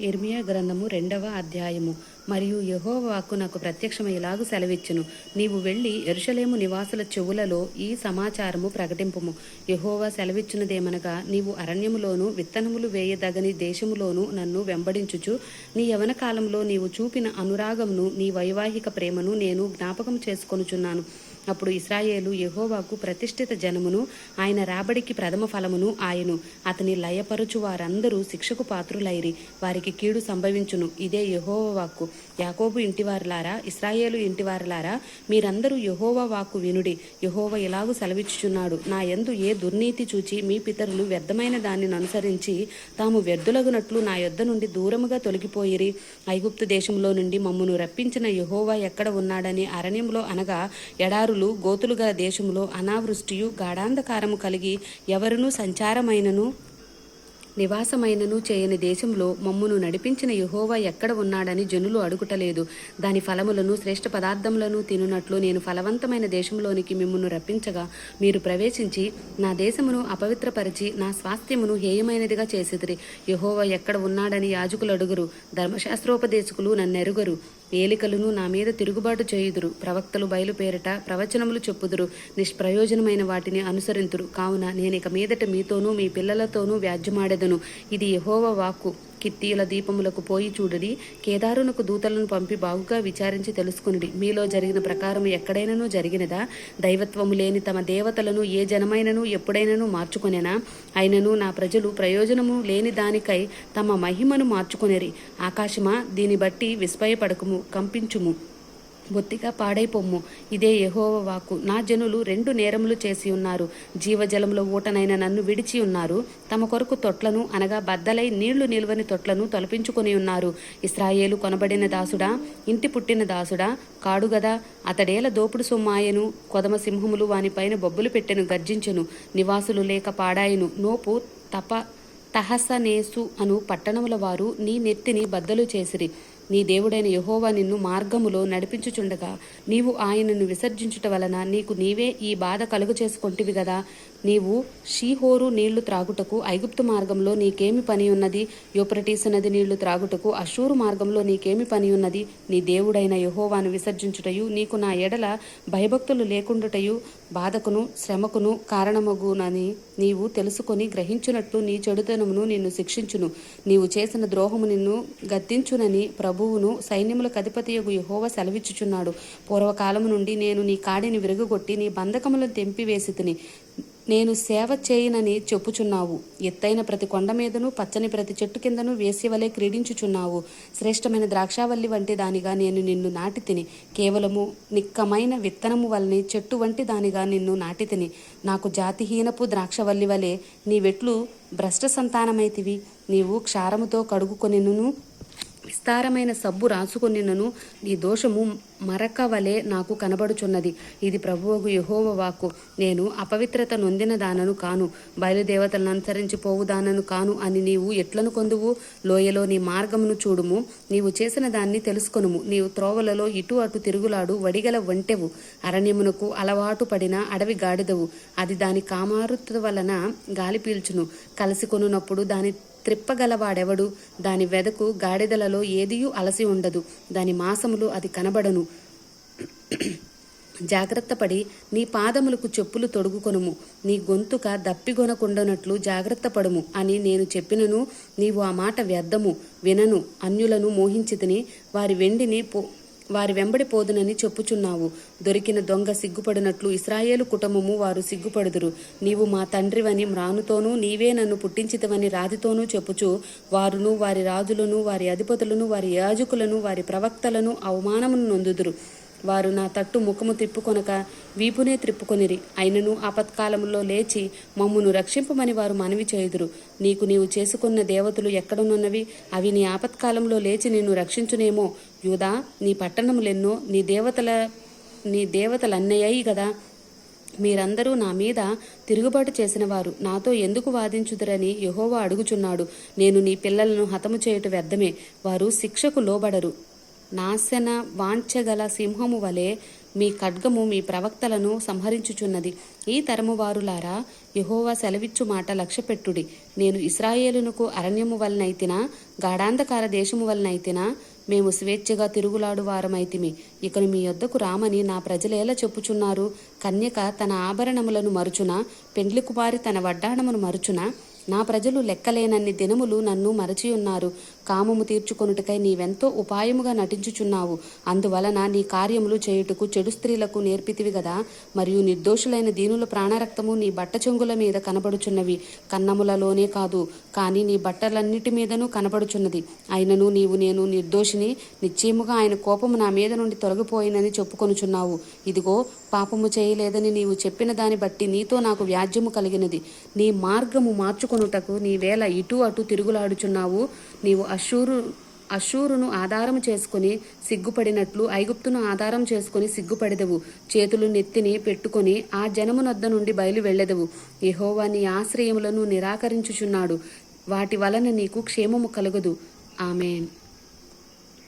ఇర్మియా గ్రంథము రెండవ అధ్యాయము. మరియు యహోవాకు నాకు ప్రత్యక్షము ఇలాగు సెలవిచ్చును. నీవు వెళ్ళి ఎరుషలేము నివాసుల చెవులలో ఈ సమాచారము ప్రకటింపుము. యహోవా సెలవిచ్చినదేమనగా నీవు అరణ్యములోను విత్తనములు వేయదగని దేశములోను నన్ను వెంబడించుచు నీ యవన కాలంలో నీవు చూపిన అనురాగమును నీ వైవాహిక ప్రేమను నేను జ్ఞాపకం చేసుకొనుచున్నాను. అప్పుడు ఇస్రాయేలు యహోవాకు ప్రతిష్ఠిత జనమును ఆయన రాబడికి ప్రథమ ఫలమును ఆయను. అతని లయపరుచు వారందరూ శిక్షకు పాత్రులైరి వారికి కీడు సంభవించును. ఇదే యహోవాకు వాక్కు. యాకోబు ఇంటివారులారా ఇస్రాయేలు ఇంటివారులారా మీరందరూ యెహోవా వాక్కు వినుడి. యహోవ ఇలాగు సెలవిచ్చుచున్నాడు? నా యందు ఏ దుర్నీతి చూచి మీ పితరులు వ్యర్థమైన దానిని అనుసరించి తాము వ్యర్థులగునట్లు నా యొద్ద నుండి దూరముగా తొలగిపోయిరి. ఐగుప్తు దేశంలో నుండి మమ్మును రప్పించిన యహోవా ఎక్కడ ఉన్నాడని అరణ్యంలో అనగా ఎడారు గోతులు గల దేశములో అనావృష్టియు గాఢాంధకారము కలిగి ఎవరునూ సంచారమైనను నివాసమైనను చేయని దేశంలో మమ్మును నడిపించిన యుహోవా ఎక్కడ ఉన్నాడని జనులు అడుగుటలేదు. దాని ఫలములను శ్రేష్ఠ పదార్థములను తినునట్లు నేను ఫలవంతమైన దేశంలోనికి మిమ్మును రప్పించగా మీరు ప్రవేశించి నా దేశమును అపవిత్రపరిచి నా స్వాస్థ్యమును హేయమైనదిగా చేసిదిరి యహోవా ఎక్కడ ఉన్నాడని యాజకులు అడుగురు. ధర్మశాస్త్రోపదేశకులు నన్నెరుగరు. ఏలికలను నా మీద తిరుగుబాటు చేయుదురు. ప్రవక్తలు బయలుపేరట ప్రవచనములు చెప్పుదురు. నిష్ప్రయోజనమైన వాటిని అనుసరింతురు. కావున నేనిక మీదట మీతోనూ మీ పిల్లలతోనూ వ్యాజ్యమాడెదను. ఇది యహోవ వాక్కు. కిత్తీల దీపములకు పోయి చూడుడి. కేదారునకు దూతలను పంపి బాగుగా విచారించి తెలుసుకునుడి. మీలో జరిగిన ప్రకారం ఎక్కడైనను జరిగినదా? దైవత్వము లేని తమ దేవతలను ఏ జనమైనను ఎప్పుడైనను మార్చుకొనేనా? అయినను నా ప్రజలు ప్రయోజనము లేని దానికై తమ మహిమను మార్చుకునేరి. ఆకాశమా? దీని బట్టి విస్మయపడకుము కంపించుము. బొత్తిగా పాడైపోమ్ము. ఇదే యహోవ వాక్కు. నా జనులు రెండు నేరములు చేసి ఉన్నారు. జీవజలంలో ఊటనైన నన్ను విడిచి ఉన్నారు. తమ కొరకు తొట్లను అనగా బద్దలై నీళ్ళు నిల్వని తొట్లను తొలపించుకొని ఉన్నారు. ఇస్రాయేలు కొనబడిన దాసుడా ఇంటి పుట్టిన దాసుడా కాడుగదా అతడేల దోపుడు సొమ్మాయను కొదమ సింహములు వానిపైన బొబ్బులు పెట్టెను గర్జించెను. నివాసులు లేక పాడాయను. నోపు తప తహసనేసు అను పట్టణముల వారు నీ నెత్తిని బద్దలు చేసిరి. నీ దేవుడైన యహోవా నిన్ను మార్గములో నడిపించుచుండగా నీవు ఆయనను విసర్జించుట వలన నీకు నీవే ఈ బాధ కలుగు చేసుకొంటివి గదా. నీవు షీహోరు నీళ్ళు త్రాగుటకు ఐగుప్తు మార్గంలో నీకేమి పని ఉన్నది? యూప్రటీసు నది నీళ్ళు త్రాగుటకు అషూరు మార్గంలో నీకేమి పని ఉన్నది? నీ దేవుడైన యహోవాను విసర్జించుటయు నీకు నా ఎడల భయభక్తులు లేకుండుటయు బాధకును శ్రమకును కారణమగునని నీవు తెలుసుకొని గ్రహించునట్లు నీ చెడుతనమును నిన్ను శిక్షించును. నీవు చేసిన ద్రోహము నిన్ను గద్దించునని ప్రభువును సైన్యములకు అధిపతియగు యహోవ సెలవిచ్చుచున్నాడు. పూర్వకాలము నుండి నేను నీ కాడిని విరగొట్టి నీ బంధకములను తెంపివేసి తిని నేను సేవ చేయనని చెప్పుచున్నావు. ఎత్తైన ప్రతి కొండ మీదను పచ్చని ప్రతి చెట్టు కిందను వేసివలే క్రీడించుచున్నావు. శ్రేష్టమైన ద్రాక్షావల్లి వంటి దానిగా నేను నిన్ను నాటి తిని కేవలము నిక్కమైన విత్తనము వలన చెట్టు వంటి దానిగా నిన్ను నాటి తిని నాకు జాతిహీనపు ద్రాక్షవల్లి వలె నీ వెట్లు భ్రష్ట సంతానమైతివి. నీవు క్షారముతో కడుగుకొనిను విస్తారమైన సబ్బు రాసుకొనినను. నీ దోషము మరక వలె నాకు కనబడుచున్నది. ఇది ప్రభువుకు యహోవ వాక్కు. నేను అపవిత్రత నొందిన దానను కాను బయలుదేవతలను అనుసరించి పోవుదానను కాను అని నీవు ఎట్లను కొందువు? లోయలో నీ మార్గమును చూడుము. నీవు చేసిన దాన్ని తెలుసుకొనుము. నీవు త్రోవలలో ఇటు అటు తిరుగులాడు వడిగల వంటెవు అరణ్యమునకు అలవాటు పడిన అడవి గాడిదవు. అది దాని కామారుత వలన గాలి పీల్చును. కలిసి కొనున్నప్పుడు దాని త్రిప్పగలవాడెవడు? దాని వెదకు గాడిదలలో ఏదియూ అలసి ఉండదు. దాని మాసములు అది కనబడను. జాగ్రత్తపడి నీ పాదములకు చెప్పులు తొడుగుకొనుము. నీ గొంతుక దప్పిగొనకుండనట్లు జాగ్రత్త పడుము అని నేను చెప్పినను. నీవు ఆ మాట వ్యర్థము వినను అన్యులను మోహించితిని. వారి వెండిని పో వారి వెంబడి పోదునని చెప్పుచున్నావు. దొరికిన దొంగ సిగ్గుపడినట్లు ఇస్రాయేలు కుటుంబము వారు సిగ్గుపడుదురు. నీవు మా తండ్రివని మ్రానుతోనూ నీవే నన్ను పుట్టించితవని రాతితోనూ చెప్పుచు వారును వారి రాజులను వారి అధిపతులను వారి యాజకులను వారి ప్రవక్తలను అవమానమును నొందుదురు. వారు నా తట్టు ముఖము తిప్పుకొనక వీపునే త్రిప్పుకొనిరి అయినను ఆపత్కాలములో లేచి మమ్మును రక్షింపమని వారు మనవి చేయుదురు. నీకు నీవు చేసుకున్న దేవతలు ఎక్కడనున్నవి? అవి నీ ఆపత్కాలంలో లేచి నిన్ను రక్షించునేమో? యూదా నీ పట్టణములెన్నో నీ దేవతల నీ దేవతలన్నయ్యాయి కదా మీరందరూ నా మీద తిరుగుబాటు చేసిన వారు నాతో ఎందుకు వాదించుదురని యహోవా అడుగుచున్నాడు. నేను నీ పిల్లలను హతము చేయుట వ్యర్థమే. వారు శిక్షకు లోబడరు. నాశన వాంఛగల సింహము వలె మీ ఖడ్గము మీ ప్రవక్తలను సంహరించుచున్నది. ఈ తరము వారులారా యహోవా సెలవిచ్చు మాట లక్ష్యపెట్టుడి. నేను ఇస్రాయేలునకు అరణ్యము వలనైతినా గాఢాంధకార దేశము వలనైతినా మేము స్వేచ్ఛగా తిరుగులాడు వారమైతిమి ఇకను మీ యొద్దకు రామని నా ప్రజలేలా చెప్పుచున్నారు? కన్యక తన ఆభరణములను మరుచున? పెండ్లి కుమారి తన వడ్డాణమును మరుచున? నా ప్రజలు లెక్కలేనన్ని దినములు నన్ను మరచియున్నారు. కామము తీర్చుకొనుటకై నీవెంతో ఉపాయముగా నటించుచున్నావు. అందువలన నీ కార్యములు చేయుటకు చెడు స్త్రీలకు నేర్పితివి గదా. మరియు నిర్దోషులైన దీనుల ప్రాణరక్తము నీ బట్ట చెంగుల మీద కనబడుచున్నవి. కన్నములలోనే కాదు కానీ నీ బట్టలన్నిటి మీదనూ కనబడుచున్నది. అయినను నీవు నేను నిర్దోషిని నిశ్చయముగా ఆయన కోపము నా మీద నుండి తొలగిపోయినని చెప్పుకొనుచున్నావు. ఇదిగో పాపము చేయలేదని నీవు చెప్పిన దాన్ని బట్టి నీతో నాకు వ్యాజ్యము కలిగినది. నీ మార్గము మార్చుకొనుటకు నీవేళ ఇటు అటు తిరుగులాడుచున్నావు. నీవు అశూరు అశూరును ఆధారం చేసుకుని సిగ్గుపడినట్లు ఐగుప్తును ఆధారం చేసుకుని సిగ్గుపడెదవు. చేతులు నెత్తిని పెట్టుకొని ఆ జనమునొద్ద నుండి బయలు వెళ్ళెదవు. యహోవా నీ ఆశ్రయములను నిరాకరించుచున్నాడు. వాటి వలన నీకు క్షేమము కలుగదు. ఆమెన్.